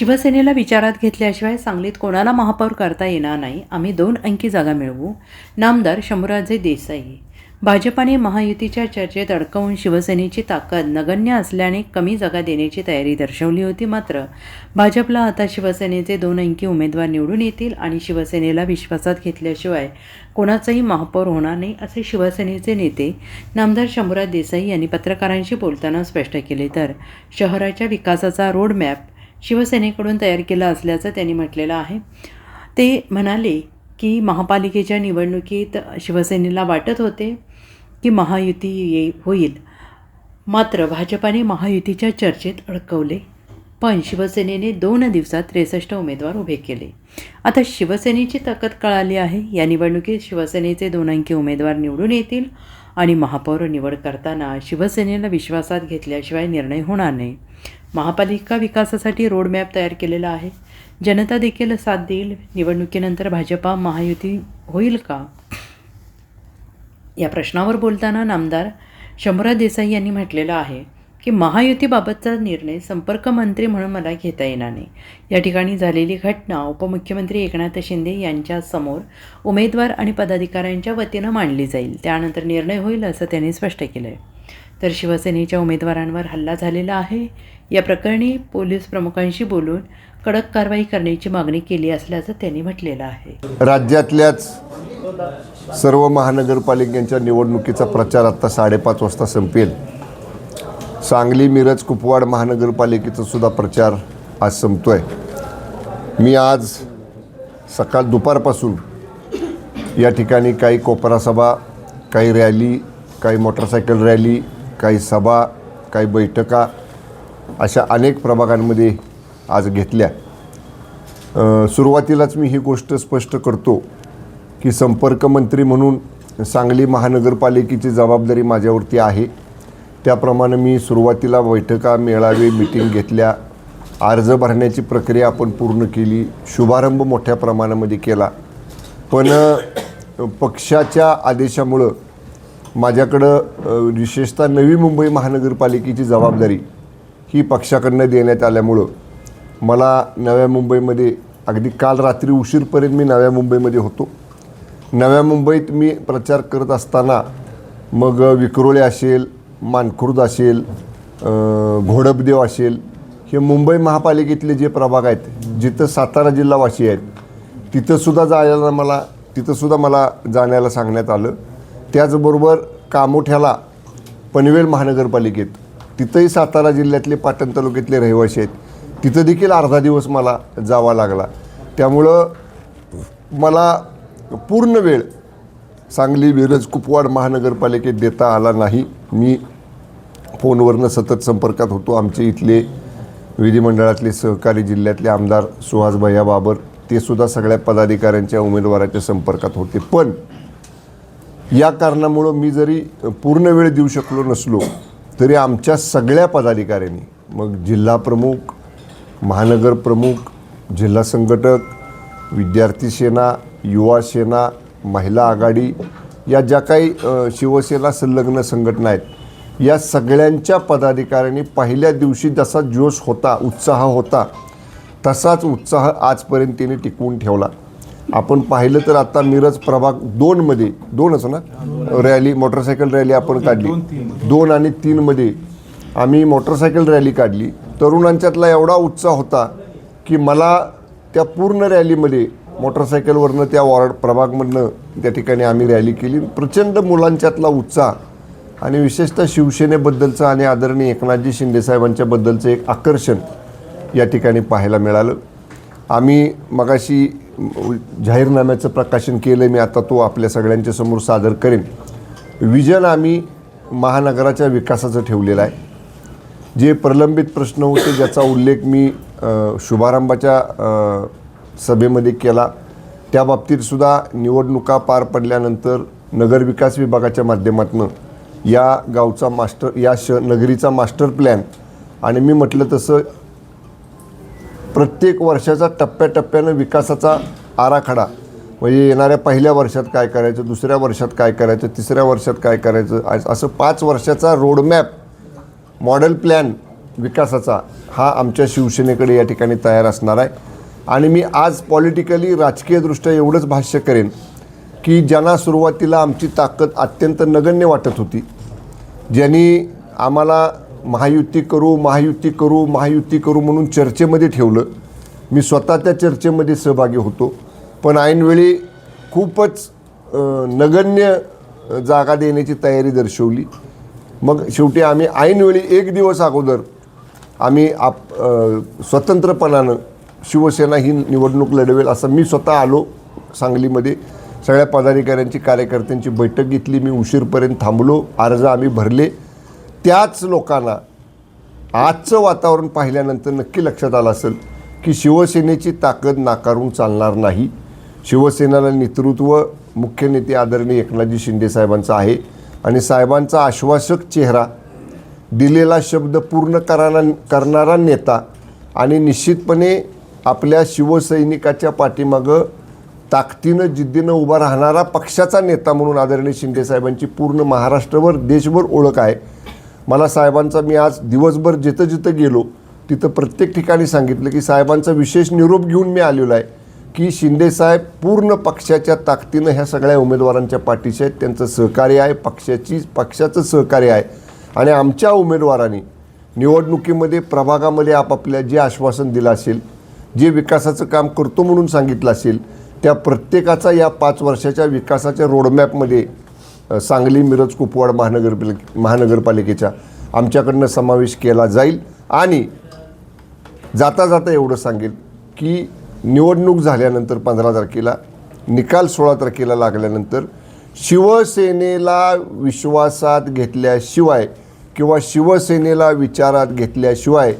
शिवसेनेला विचारात घेतल्याशिवाय सांगलीत कोणाला महापौर करता येणार नाही? आम्ही दोन अंकी जागा मिळवू. नामदार शंभूराजे देसाई. भाजपाने महायुतीच्या चर्चेत अडकवून शिवसेनेची ताकद नगण्य असल्याने कमी जागा देण्याची तयारी दर्शवली होती मात्र भाजपला आता शिवसेनेचे दोन अंकी उमेदवार निवडून येतील आणि शिवसेनेला विश्वासात घेतल्याशिवाय कोणाचाही महापौर होणार नाही असे शिवसेनेचे नेते नामदार शंभूराज देसाई यांनी पत्रकारांशी बोलताना स्पष्ट केले. तर शहराच्या विकासाचा रोडमॅप शिवसेनेकडून तयार केला असल्याचं त्यांनी म्हटलेलं आहे. ते म्हणाले की महापालिकेच्या निवडणुकीत शिवसेनेला वाटत होते की महायुती ये होईल. मात्र भाजपाने महायुतीच्या चर्चेत अडकवले. पण शिवसेनेने दोन दिवसात त्रेसष्ट उमेदवार उभे केले. आता शिवसेनेची ताकद कळाली आहे. या निवडणुकीत शिवसेनेचे दोन अंकी उमेदवार निवडून येतील आणि महापौर निवड करताना शिवसेनेला विश्वासात घेतल्याशिवाय निर्णय होणार नाही. महापालिका विकासासाठी रोडमॅप तयार केलेला आहे. जनता देखील साथ देईल. निवडणुकीनंतर भाजपा महायुती होईल का? या प्रश्नावर बोलताना नामदार शंभूराज देसाई यांनी म्हटलेलं आहे की महायुतीबाबतचा निर्णय संपर्क मंत्री म्हणून मला घेता येणार नाही. या ठिकाणी झालेली घटना उपमुख्यमंत्री एकनाथ शिंदे यांच्यासमोर उमेदवार आणि पदाधिकाऱ्यांच्या वतीनं मांडली जाईल. त्यानंतर निर्णय होईल असं त्यांनी स्पष्ट केलं आहे तर शिवसेनेच्या उमेदवारांवर हल्ला झालेला आहे. या प्रकरणी पोलीस प्रमुखांशी बोलून कडक कारवाई करण्याची मागणी केली असल्याचं त्यांनी म्हटलेलं आहे. राज्यातल्याच सर्व महानगरपालिकांच्या निवडणुकीचा प्रचार आत्ता साडेपाच वाजता संपेल. सांगली मिरज कुपवाड महानगरपालिकेचा सुद्धा प्रचार आज संपतोय. मी आज सकाळ दुपारपासून या ठिकाणी काही कोपरा सभा काही रॅली काही मोटरसायकल रॅली काही सभा काही बैठका अशा अनेक प्रभागांमध्ये आज घेतल्या. सुरुवातीलाच मी ही गोष्ट स्पष्ट करतो की संपर्क मंत्री म्हणून सांगली महानगरपालिकेची जबाबदारी माझ्यावरती आहे. त्याप्रमाणे मी सुरुवातीला बैठका मेळावे मिटिंग घेतल्या. अर्ज भरण्याची प्रक्रिया आपण पूर्ण केली. शुभारंभ मोठ्या प्रमाणामध्ये केला. पण पक्षाच्या आदेशामुळं माझ्याकडं विशेषतः नवी मुंबई महानगरपालिकेची जबाबदारी ही पक्षाकडनं देण्यात आल्यामुळं मला नव्या मुंबईमध्ये अगदी काल रात्री उशीरपर्यंत मी नव्या मुंबईमध्ये होतो. नव्या मुंबईत मी प्रचार करत असताना मग विक्रोळे असेल मानखुर्द असेल घोडपदेव असेल हे मुंबई महापालिकेतले जे प्रभाग आहेत जिथं सातारा जिल्हावासी आहेत तिथंसुद्धा जायला मला तिथंसुद्धा मला जाण्याला सांगण्यात आलं. त्याचबरोबर कामोठ्याला पनवेल महानगरपालिकेत तिथंही सातारा जिल्ह्यातले पाटण तालुक्यातले रहिवासी आहेत. तिथं देखील अर्धा दिवस मला जावा लागला. त्यामुळं मला पूर्ण वेळ सांगली मिरज कुपवाड महानगरपालिकेत देता आला नाही. मी फोनवरनं सतत संपर्कात होतो. आमचे इथले विधिमंडळातले सहकारी जिल्ह्यातले आमदार सुहास भैया बाबर ते सुद्धा सगळ्या पदाधिकाऱ्यांच्या उमेदवाराच्या संपर्कात होते. पण या कारणामुळं मी जरी पूर्ण वेळ देऊ शकलो नसलो तरी आमच्या सगळ्या पदाधिकाऱ्यांनी मग जिल्हा प्रमुख महानगर प्रमुख जिल्हा संघटक विद्यार्थी सेना युवा सेना महिला आघाडी या ज्या काही शिवसेना संलग्न संघटना आहेत या सगळ्यांच्या पदाधिकाऱ्यांनी पहिल्या दिवशी जसा जोश होता उत्साह होता तसाच उत्साह आजपर्यंत त्यांनी टिकवून ठेवला. आपण पाहिलं तर आता मिरज प्रभाग दोनमध्ये दोनच ना? रॅली मोटरसायकल रॅली आपण काढली. दोन आणि तीनमध्ये आम्ही मोटरसायकल रॅली काढली. तरुणांच्यातला एवढा उत्साह होता की मला त्या पूर्ण रॅलीमध्ये मोटरसायकलवरनं त्या वॉर्ड प्रभागमधनं त्या ठिकाणी आम्ही रॅली केली. प्रचंड मुलांच्यातला उत्साह आणि विशेषतः शिवसेनेबद्दलचं आणि आदरणीय एकनाथजी शिंदेसाहेबांच्याबद्दलचं एक आकर्षण या ठिकाणी पाहायला मिळालं. आम्ही मगाशी जाहीरनाम्याचं प्रकाशन केलं मी आता तो आपल्या सगळ्यांच्या समोर सादर करेन. विजन आम्ही महानगराच्या विकासाचं ठेवलेलं आहे. जे प्रलंबित प्रश्न होते ज्याचा उल्लेख मी शुभारंभाच्या सभेमध्ये केला. त्या बाबतीतसुद्धा निवडणुका पार पडल्यानंतर नगरविकास विभागाच्या माध्यमातून या गावचा मास्टर या श नगरीचा मास्टर प्लॅन आणि मी म्हटलं तसं प्रत्येक वर्षाचा टप्प्याटप्प्यानं विकासाचा आराखडा. म्हणजे येणाऱ्या पहिल्या वर्षात काय करायचं दुसऱ्या वर्षात काय करायचं तिसऱ्या वर्षात काय करायचं असं पाच वर्षाचा रोडमॅप मॉडेल प्लॅन विकासाचा हा आमच्या शिवसेनेकडे या ठिकाणी तयार असणार आहे. आणि मी आज पॉलिटिकली राजकीयदृष्ट्या एवढंच भाष्य करेन की ज्यांना सुरुवातीला आमची ताकद अत्यंत नगण्य वाटत होती ज्यांनी आम्हाला महायुती करू महायुती करू महायुती करू म्हणून चर्चेमध्ये ठेवलं. मी स्वतः त्या चर्चेमध्ये सहभागी होतो. पण ऐनवेळी खूपच नगण्य जागा देण्याची तयारी दर्शवली. मग शेवटी आम्ही ऐनवेळी एक दिवस अगोदर आम्ही आप स्वतंत्रपणानं शिवसेना ही निवडणूक लढवेल असं मी स्वतः आलो सांगलीमध्ये. सगळ्या पदाधिकाऱ्यांची कार्यकर्त्यांची बैठक घेतली. मी उशीरपर्यंत थांबलो. अर्ज आम्ही भरले. त्याच लोकांना आजचं वातावरण पाहिल्यानंतर नक्की लक्षात आलं असेल की शिवसेनेची ताकद नाकारून चालणार नाही. शिवसेनेला नेतृत्व मुख्य नेते आदरणीय एकनाथजी शिंदेसाहेबांचा आहे आणि साहेबांचा आश्वासक चेहरा दिलेला शब्द पूर्ण करारा करणारा नेता आणि निश्चितपणे आपल्या शिवसैनिकाच्या पाठीमागं ताकदीनं जिद्दीनं उभा राहणारा पक्षाचा नेता म्हणून आदरणीय शिंदे साहेबांची पूर्ण महाराष्ट्रभर देशभर ओळख आहे. मला साहेबांचा मी आज दिवसभर जिथं जिथं गेलो तिथं प्रत्येक ठिकाणी सांगितलं की साहेबांचा विशेष निरोप घेऊन मी आलेलो आहे की शिंदेसाहेब पूर्ण पक्षाच्या ताकदीनं ह्या सगळ्या उमेदवारांच्या पाठीशी आहेत. त्यांचं सहकार्य आहे पक्षाची पक्षाचं सहकार्य आहे. आणि आमच्या उमेदवारांनी निवडणुकीमध्ये प्रभागामध्ये आपापल्या जे आश्वासन दिलं असेल जे विकासाचं काम करतो म्हणून सांगितलं असेल त्या प्रत्येकाचा या पाच वर्षाच्या विकासाच्या रोडमॅपमध्ये सांगली मिरज कुपवाड महानगर महानगरपालिकेच्या आमच्याकडनं समावेश केला जाईल. आणि जाता जाता एवढं सांगेल की निवडणूक झाल्यानंतर पंधरा तारखेला निकाल सोळा तारखेला लागल्यानंतर शिवसेनेला विश्वासात घेतल्याशिवाय किंवा शिवसेनेला विचारात घेतल्याशिवाय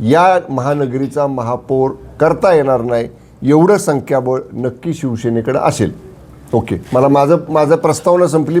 या महानगरीचा महापौर करता येणार नाही एवढं संख्याबळ नक्की शिवसेनेकडे असेल. ओके. मला माझं माझं प्रस्तावना संपली.